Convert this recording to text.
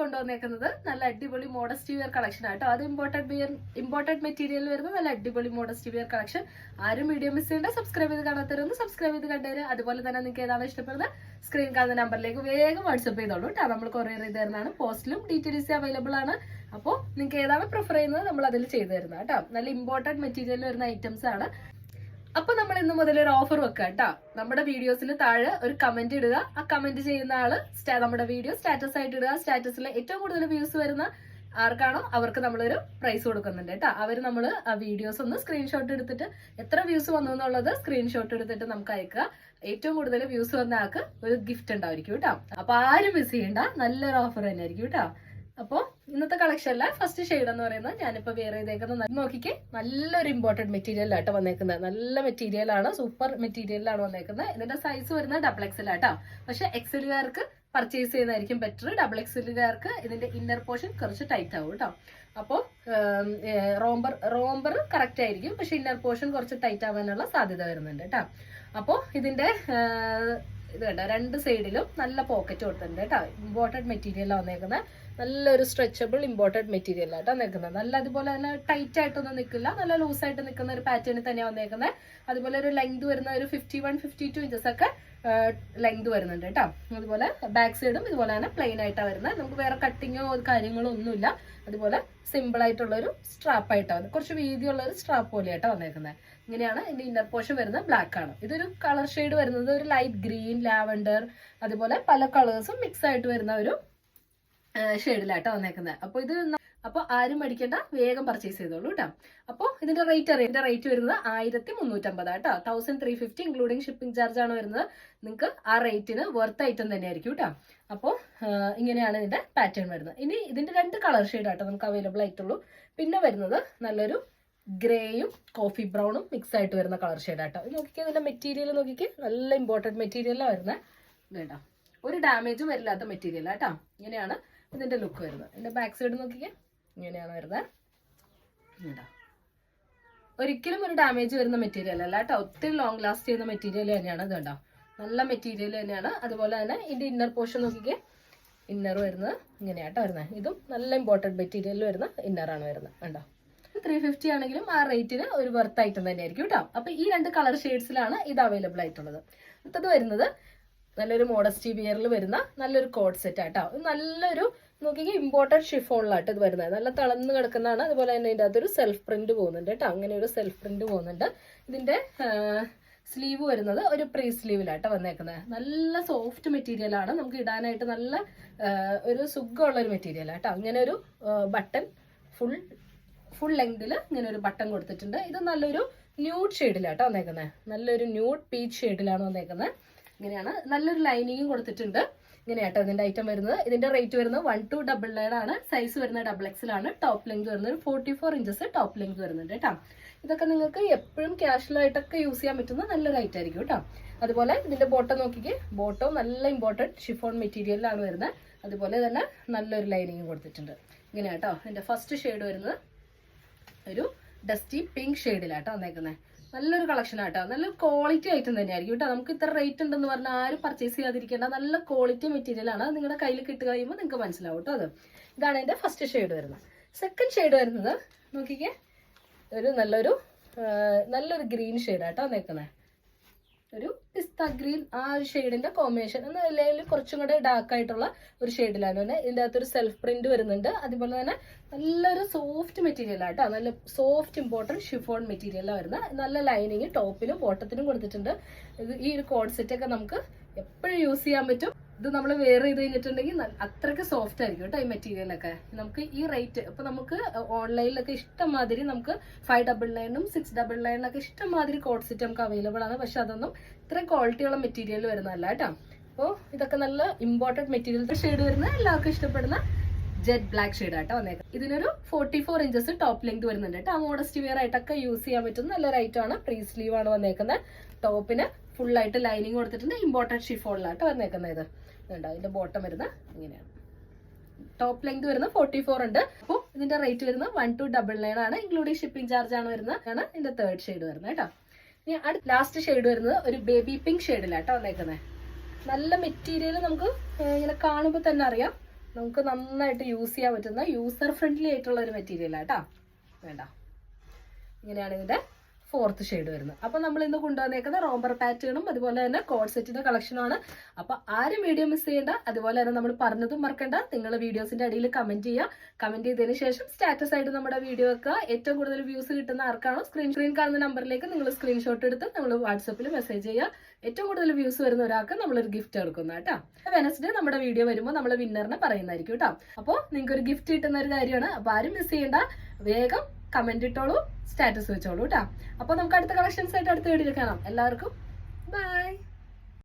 കൊണ്ടുവന്നേക്കുന്നത് നല്ല അടിപൊളി modesty wear collection ആട്ടോ. അത് ഇമ്പോർട്ടഡ് ബിയർ ഇമ്പോർട്ടഡ് മെറ്റീരിയൽ വരുന്ന നല്ല അടിപൊളി മോഡസ്റ്റി വെയർ കളക്ഷൻ ആരും വീഡിയോ മിസ് ചെയ്യേണ്ട. സബ്സ്ക്രൈബ് ചെയ്ത് കാണാത്തവരൊന്ന് സബ്സ്ക്രൈബ് ചെയ്ത് കണ്ടേര്. അതുപോലെ തന്നെ നിങ്ങൾക്ക് ഏതാണ് ഇഷ്ടപ്പെടുന്നത്? സ്ക്രീൻ കാണുന്ന നമ്പറിലേക്ക് വേഗം വാട്സപ്പ് ചെയ്തോളൂ കേട്ടോ. നമ്മൾ കൊറിയർ ചെയ്ത് തരുന്നതാണ്. പോസ്റ്റിലും D T D C available ആണ്. അപ്പോൾ നിങ്ങൾക്ക് ഏതാണ് പ്രിഫർ ചെയ്യുന്നത്? നമ്മൾ അതിൽ ചെയ്തു തരുന്നത് കേട്ടോ. നല്ല ഇമ്പോർട്ടന്റ് മെറ്റീരിയൽ വരുന്ന ഐറ്റംസ് ആണ്. അപ്പൊ നമ്മൾ ഇന്ന് മുതൽ ഒരു ഓഫർ വെക്കാം കേട്ടോ. നമ്മുടെ വീഡിയോസിൽ താഴെ ഒരു കമന്റ് ഇടുക. ആ കമന്റ് ചെയ്യുന്ന ആൾ നമ്മുടെ വീഡിയോ സ്റ്റാറ്റസ് ആയിട്ട് ഇടുക. സ്റ്റാറ്റസിൽ ഏറ്റവും കൂടുതൽ വ്യൂസ് വരുന്ന ആർക്കാണോ അവർക്ക് നമ്മളൊരു പ്രൈസ് കൊടുക്കുന്നുണ്ട് കേട്ടോ. അവർ നമ്മൾ ആ വീഡിയോസ് ഒന്ന് സ്ക്രീൻഷോട്ട് എടുത്തിട്ട് എത്ര വ്യൂസ് വന്നു എന്നുള്ളത് സ്ക്രീൻഷോട്ട് എടുത്തിട്ട് നമുക്ക് അയക്കുക. ഏറ്റവും കൂടുതൽ വ്യൂസ് വന്ന ആൾക്ക് ഒരു ഗിഫ്റ്റ് ഉണ്ടായിരിക്കും കേട്ടോ. അപ്പൊ ആരും മിസ് ചെയ്യണ്ട. നല്ലൊരു ഓഫർ തന്നെ ആയിരിക്കും കേട്ടോ. അപ്പോ ഇന്നത്തെ കളക്ഷനിലെ ഫസ്റ്റ് ഷെയ്ഡ് എന്ന് പറയുന്നത് ഞാനിപ്പോ വേറെ ചെയ്തേക്കുന്ന നോക്കിക്കേ നല്ലൊരു ഇമ്പോർട്ടന്റ് മെറ്റീരിയൽ ആയിട്ട് വന്നേക്കുന്നത്. നല്ല മെറ്റീരിയൽ ആണ് സൂപ്പർ മെറ്റീരിയലാണ് വന്നേക്കുന്നത്. ഇതിന്റെ സൈസ് വരുന്നത് ഡബിൾ എക്സൽ ആട്ടോ പക്ഷെ എക്സലുകാർക്ക് പർച്ചേസ് ചെയ്യുന്നതായിരിക്കും ബെറ്റർ ഡബിൾ എക്സലുകാർക്ക് ഇതിന്റെ ഇന്നർ പോർഷൻ കുറച്ച് ടൈറ്റ് ആവും കേട്ടോ അപ്പോൾ റോംബർ റോംബർ കറക്റ്റ് ആയിരിക്കും. പക്ഷെ ഇന്നർ പോർഷൻ കുറച്ച് ടൈറ്റ് ആവാനുള്ള സാധ്യത വരുന്നുണ്ട് കേട്ടോ അപ്പോൾ ഇതിന്റെ ഇത് കണ്ട? രണ്ട് സൈഡിലും നല്ല പോക്കറ്റ് കൊടുത്തിട്ടുണ്ട് കേട്ടോ. ഇമ്പോർട്ടഡ് മെറ്റീരിയലാണ് വന്നേക്കുന്നത് നല്ലൊരു സ്ട്രെച്ചബിൾ ഇമ്പോർട്ടഡ് മെറ്റീരിയൽ ആയിട്ടാണ് നിൽക്കുന്നത് നല്ല അതുപോലെ തന്നെ ടൈറ്റ് ആയിട്ടൊന്നും നിൽക്കില്ല നല്ല ലൂസ് ആയിട്ട് നിൽക്കുന്ന ഒരു പാറ്റേണിൽ തന്നെയാണ് വന്നേക്കുന്നത് അതുപോലെ ഒരു ലെങ്ത് വരുന്ന ഒരു fifty one fifty two inches ഒക്കെ ലെങ്ത് വരുന്നുണ്ട് കേട്ടോ. അതുപോലെ ബാക്ക് സൈഡും ഇതുപോലെ തന്നെ പ്ലെയിൻ ആയിട്ടാണ് വരുന്നത്. നമുക്ക് വേറെ കട്ടിങ്ങോ കാര്യങ്ങളോ ഒന്നുമില്ല. അതുപോലെ സിമ്പിൾ ആയിട്ടുള്ള ഒരു സ്ട്രാപ്പ് ആയിട്ടാണ് കുറച്ച് വീതിയുള്ള ഒരു സ്ട്രാപ്പ് പോലെയായിട്ടാണ് വന്നേക്കുന്നത്. ഇങ്ങനെയാണ് ഇതിന്റെ ഇന്നർ പോർഷൻ വരുന്നത്. ബ്ലാക്ക് ആണ്. ഇതൊരു കളർ ഷെയ്ഡ് വരുന്നത്. ഒരു ലൈറ്റ് ഗ്രീൻ ലാവൻഡർ അതുപോലെ പല കളേഴ്സും മിക്സ് ആയിട്ട് വരുന്ന ഒരു ഷെയ്ഡിലായിട്ടാണ് വന്നേക്കുന്നത്. അപ്പോൾ ഇത് അപ്പോൾ ആരും മടിക്കേണ്ട വേഗം പർച്ചേസ് ചെയ്തോളൂ കേട്ടോ അപ്പോൾ ഇതിന്റെ റേറ്റ് അറിയാം? ഇതിന്റെ റേറ്റ് വരുന്നത് ആയിരത്തി മുന്നൂറ്റമ്പത് കേട്ടോ thousand three fifty including shipping charge ആണ് വരുന്നത്. നിങ്ങൾക്ക് ആ റേറ്റിന് വർത്ത് ഐറ്റം തന്നെയായിരിക്കും കേട്ടോ അപ്പോൾ ഇങ്ങനെയാണ് ഇതിന്റെ പാറ്റേൺ വരുന്നത്. ഇനി ഇതിന്റെ രണ്ട് കളർ ഷെയ്ഡ് ആട്ടോ നമുക്ക് അവൈലബിൾ ആയിട്ടുള്ളൂ. പിന്നെ വരുന്നത് നല്ലൊരു ഗ്രേയും കോഫി ബ്രൗണും മിക്സ് ആയിട്ട് വരുന്ന കളർ ഷെയ്ഡ് ആട്ടോ. ഇത് ഇതിന്റെ മെറ്റീരിയൽ നോക്കിക്ക്. നല്ല ഇമ്പോർട്ടന്റ് മെറ്റീരിയലാണ് വരുന്നത് കേട്ടോ ഒരു ഡാമേജും വരില്ലാത്ത മെറ്റീരിയൽ ആട്ടോ ഇങ്ങനെയാണ് ഇതിന്റെ ലുക്ക് വരുന്നത്. ഇതിന്റെ ബാക്ക് സൈഡ് നോക്കിക്കേ. ഇങ്ങനെയാണ് വരുന്നത്. കേട്ടോ ഒരിക്കലും ഒരു ഡാമേജ് വരുന്ന മെറ്റീരിയൽ അല്ല കേട്ടോ. ഒത്തിരി ലോങ് ലാസ്റ്റ് ചെയ്യുന്ന മെറ്റീരിയൽ തന്നെയാണ് ഇത് കേട്ടോ നല്ല മെറ്റീരിയൽ തന്നെയാണ്. അതുപോലെ തന്നെ ഇതിന്റെ ഇന്നർ പോർഷൻ നോക്കിക്കേ. ഇന്നർ വരുന്നത് ഇങ്ങനെയാട്ടോ വരുന്നത്. ഇതും നല്ല ഇമ്പോർട്ടന്റ് മെറ്റീരിയൽ വരുന്ന ഇന്നറാണ് വരുന്നത്. കണ്ടോ? ത്രീ ഫിഫ്റ്റി ആണെങ്കിലും ആ റേറ്റിന് ഒരു വർത്ത് ഐറ്റം തന്നെയായിരിക്കും കേട്ടോ. അപ്പൊ ഈ രണ്ട് കളർ ഷെയ്ഡ്സിലാണ് ഇത് അവൈലബിൾ ആയിട്ടുള്ളത്. അടുത്തത് വരുന്നത് നല്ലൊരു മോഡസ്റ്റി വിയറിൽ വരുന്ന നല്ലൊരു കോഡ് സെറ്റ് ആട്ടോ ഇത് നല്ലൊരു നോക്കിയെങ്കിൽ ഇമ്പോർട്ടന്റ് ഷിഫോണിലായിട്ട് ഇത് വരുന്നത്. നല്ല തളർന്ന് കിടക്കുന്നതാണ്. അതുപോലെ തന്നെ ഇതിന്റെ അകത്തൊരു സെൽഫ് പ്രിന്റ് പോകുന്നുണ്ട് കേട്ടോ. അങ്ങനെ ഒരു സെൽഫ് പ്രിന്റ് പോകുന്നുണ്ട്. ഇതിന്റെ സ്ലീവ് വരുന്നത് ഒരു പ്രീ സ്ലീവിലായിട്ട് വന്നേക്കുന്നത്. നല്ല സോഫ്റ്റ് മെറ്റീരിയൽ ആണ്. നമുക്ക് ഇടാനായിട്ട് നല്ല ഒരു സുഖമുള്ള ഒരു മെറ്റീരിയൽ ആട്ടോ അങ്ങനെ ഒരു ബട്ടൺ ഫുൾ ഫുൾ ലെങ്തിൽ ഇങ്ങനെ ഒരു ബട്ടൺ കൊടുത്തിട്ടുണ്ട്. ഇത് നല്ലൊരു ന്യൂഡ് ഷെയ്ഡിലാട്ടോ വന്നേക്കുന്നത്. നല്ലൊരു ന്യൂഡ് പീച്ച് ഷെയ്ഡിലാണ് വന്നേക്കുന്നത്. ഇങ്ങനെയാണ് നല്ലൊരു ലൈനിങ്ങും കൊടുത്തിട്ടുണ്ട്. ഇങ്ങനെയാട്ടോ ഇതിന്റെ ഐറ്റം വരുന്നത്. ഇതിന്റെ റേറ്റ് വരുന്നത് വൺ ടു ഡബിൾ നയൻ ആണ്. സൈസ് വരുന്നത് ഡബിൾ എക്സിലാണ് ടോപ്പ് ലെങ്ത് വരുന്നത് forty four inches top length വരുന്നുണ്ട് കേട്ടോ. ഇതൊക്കെ നിങ്ങൾക്ക് എപ്പോഴും ക്യാഷ്വലായിട്ടൊക്കെ യൂസ് ചെയ്യാൻ പറ്റുന്ന നല്ലൊരു ഐറ്റം ആയിരിക്കും കേട്ടോ. അതുപോലെ ഇതിന്റെ ബോട്ടം നോക്കിക്കേ. ബോട്ടം നല്ല ഇമ്പോർട്ടന്റ് ഷിഫോൺ മെറ്റീരിയലിലാണ് വരുന്നത്. അതുപോലെ തന്നെ നല്ലൊരു ലൈനിങ്ങും കൊടുത്തിട്ടുണ്ട്. ഇങ്ങനെ കേട്ടോ ഇതിന്റെ ഫസ്റ്റ് ഷെയ്ഡ് വരുന്നത് ഒരു ഡസ്റ്റി പിങ്ക് ഷെയ്ഡിലാട്ടോ വന്നേക്കുന്നത് നല്ലൊരു കളക്ഷൻ ആട്ടോ. നല്ല ക്വാളിറ്റി ഐറ്റം തന്നെയായിരിക്കും കേട്ടോ. നമുക്ക് ഇത്ര റേറ്റ് ഉണ്ടെന്ന് പറഞ്ഞാൽ ആരും പർച്ചേസ് ചെയ്യാതിരിക്കേണ്ട. നല്ല ക്വാളിറ്റി മെറ്റീരിയൽ ആണ്. നിങ്ങളുടെ കയ്യിൽ കിട്ടുക കഴിയുമ്പോൾ നിങ്ങൾക്ക് മനസ്സിലാവും കേട്ടോ അത്. ഇതാണ് എന്റെ ഫസ്റ്റ് ഷെയ്ഡ് വരുന്നത്. സെക്കൻഡ് ഷെയ്ഡ് വരുന്നത് നോക്കിക്കേ. ഒരു നല്ലൊരു നല്ലൊരു ഗ്രീൻ ഷെയ്ഡാട്ടോ വന്നേക്കുന്നത് ഒരു പിസ്ത ഗ്രീൻ ആ ഒരു ഷെയ്ഡിന്റെ കോമ്പിനേഷൻ എന്ന നിലയിൽ കുറച്ചും കൂടെ ഡാർക്ക് ആയിട്ടുള്ള ഒരു ഷെയ്ഡിലാണ് തന്നെ ഇതിന്റെ അകത്തൊരു സെൽഫ് പ്രിന്റ് വരുന്നുണ്ട്. അതുപോലെ തന്നെ നല്ലൊരു സോഫ്റ്റ് മെറ്റീരിയൽ ആട്ടോ. നല്ല സോഫ്റ്റ് ഇമ്പോർട്ടന്റ് ഷിഫോൺ മെറ്റീരിയലാണ് വരുന്നത് നല്ല ലൈനിങ് ടോപ്പിലും ബോട്ടത്തിലും കൊടുത്തിട്ടുണ്ട്. ഈ ഒരു കോഡ് സെറ്റ് ഒക്കെ നമുക്ക് എപ്പോഴും യൂസ് ചെയ്യാൻ പറ്റും. ഇത് നമ്മൾ വെയർ ചെയ്ത് കഴിഞ്ഞിട്ടുണ്ടെങ്കിൽ അത്രയ്ക്ക് സോഫ്റ്റ് ആയിരിക്കും കേട്ടോ ഈ മെറ്റീരിയൽ ഒക്കെ. നമുക്ക് ഈ റേറ്റ് ഇപ്പൊ നമുക്ക് ഓൺലൈനിലൊക്കെ ഇഷ്ടംമാതിരി നമുക്ക് ഫൈവ് ഡബിൾ നയനും സിക്സ് ഡബിൾ നയനൊക്കെ ഇഷ്ടംമാതിരി കോഡ് സെറ്റ് നമുക്ക് അവൈലബിൾ ആണ്. പക്ഷെ അതൊന്നും ഇത്രയും ക്വാളിറ്റിയുള്ള മെറ്റീരിയൽ വരുന്നതല്ല കേട്ടോ. അപ്പോൾ ഇതൊക്കെ നല്ല ഇമ്പോർട്ടന്റ് മെറ്റീരിയൽ ഷെയ്ഡ് വരുന്ന എല്ലാവർക്കും ഇഷ്ടപ്പെടുന്ന ജെറ്റ് ബ്ലാക്ക് ഷെയ്ഡ് ആട്ടോ വന്നേക്കാം ഇതിനൊരു forty four inches top length വരുന്നുണ്ട് കേട്ടോ. ആ മോഡസ്റ്റ് വെയർ ആയിട്ടൊക്കെ യൂസ് ചെയ്യാൻ പറ്റുന്ന നല്ലൊരു ഐറ്റം ആണ്. പ്രീ സ്ലീവ് ആണ് വന്നേക്കുന്നത് ടോപ്പിന് ഫുൾ ആയിട്ട് ലൈനിങ് കൊടുത്തിട്ടുണ്ട്. ഇമ്പോർട്ടന്റ് ഷിഫോണിലാട്ടോ വന്നേക്കുന്നത്. ഇത് ഇതുണ്ട് ബോട്ടം വരുന്ന ഇങ്ങനെയാണ്. ടോപ്പ് ലെങ്ത് വരുന്ന ഫോർട്ടി ഫോർ ഉണ്ട്. അപ്പോൾ ഇതിന്റെ റേറ്റ് വരുന്ന വൺ ടു ഡബിൾ നയൻ ആണ്. ഇൻക്ലൂഡിംഗ് ഷിപ്പിംഗ് ചാർജ് ആണ് വരുന്നത് ആണ് ഇതിന്റെ തേർഡ് ഷെയ്ഡ് വരുന്നത് കേട്ടോ. ഇനി അടുത്ത ലാസ്റ്റ് ഷെയ്ഡ് വരുന്നത് ഒരു ബേബി പിങ്ക് ഷെയ്ഡിലാട്ടോ വന്നേക്കുന്നത്. നല്ല മെറ്റീരിയൽ നമുക്ക് ഇങ്ങനെ കാണുമ്പോൾ തന്നെ അറിയാം. നമുക്ക് നന്നായിട്ട് യൂസ് ചെയ്യാൻ പറ്റുന്ന യൂസർ ഫ്രണ്ട്ലി ആയിട്ടുള്ള ഒരു മെറ്റീരിയൽ ആട്ടോ വേണ്ട. ഇങ്ങനെയാണ് ഇതിന്റെ ഫോർത്ത് ഷെയ്ഡ് വരുന്നത്. അപ്പൊ നമ്മൾ ഇന്ന് കൊണ്ടുവന്നേക്കുന്ന റോംബർ പാറ്റേണും അതുപോലെ തന്നെ കോഡ് സെറ്റിന്റെ കളക്ഷനുമാണ് അപ്പൊ ആരും വീഡിയോ മിസ് ചെയ്യേണ്ട. അതുപോലെ തന്നെ നമ്മൾ പറഞ്ഞതും മറക്കണ്ട. നിങ്ങൾ വീഡിയോസിന്റെ അടിയിൽ കമന്റ് ചെയ്യുക കമന്റ് ചെയ്തതിന് ശേഷം സ്റ്റാറ്റസ് ആയിട്ട് നമ്മുടെ വീഡിയോ വെക്കുക. ഏറ്റവും കൂടുതൽ വ്യൂസ് കിട്ടുന്ന ആർക്കാണോ സ്ക്രീൻ സ്ക്രീൻ കാണുന്ന നമ്പറിലേക്ക് നിങ്ങൾ സ്ക്രീൻഷോട്ട് എടുത്ത് നമ്മൾ വാട്സപ്പിൽ മെസ്സേജ് ചെയ്യുക. ഏറ്റവും കൂടുതൽ വ്യൂസ് വരുന്ന ഒരാൾക്ക് നമ്മളൊരു ഗിഫ്റ്റ് കൊടുക്കുന്ന കേട്ടോ. വെനസ്ഡേ നമ്മുടെ വീഡിയോ വരുമ്പോൾ നമ്മൾ വിന്നറിനെ പറയുന്നതായിരിക്കും കേട്ടോ. അപ്പോൾ നിങ്ങൾക്ക് ഒരു ഗിഫ്റ്റ് കിട്ടുന്ന ഒരു കാര്യമാണ്. അപ്പോൾ ആരും മിസ് ചെയ്യേണ്ട. വേഗം കമന്റ് ഇട്ടോളൂ സ്റ്റാറ്റസ് വെച്ചോളൂ കേട്ടോ അപ്പൊ നമുക്ക് അടുത്ത കളക്ഷൻസ് ആയിട്ട് അടുത്ത വീഡിയോയിൽ കാണാം. എല്ലാവർക്കും ബൈ